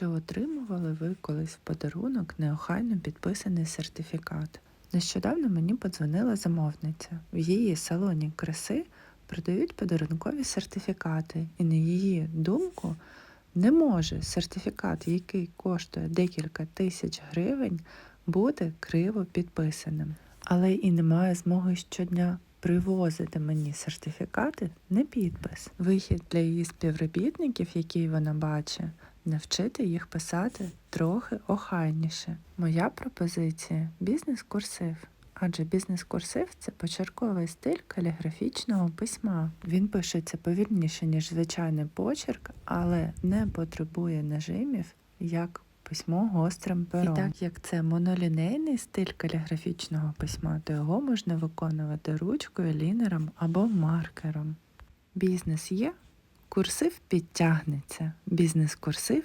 Чи отримували ви колись в подарунок неохайно підписаний сертифікат? Нещодавно мені подзвонила замовниця. В її салоні краси продають подарункові сертифікати, і на її думку не може сертифікат, який коштує декілька тисяч гривень, бути криво підписаним. Але і немає змоги щодня привозити мені сертифікати не підпис. Вихід для її співробітників, який вона бачить, навчити їх писати трохи охайніше. Моя пропозиція бізнес-курсив. Адже бізнес-курсив це почерковий стиль каліграфічного письма. Він пишеться повільніше, ніж звичайний почерк, але не потребує нажимів як письмо гострим пером. І так як це монолінейний стиль каліграфічного письма, то його можна виконувати ручкою, лінером або маркером. Бізнес є, курсив підтягнеться. Бізнес-курсив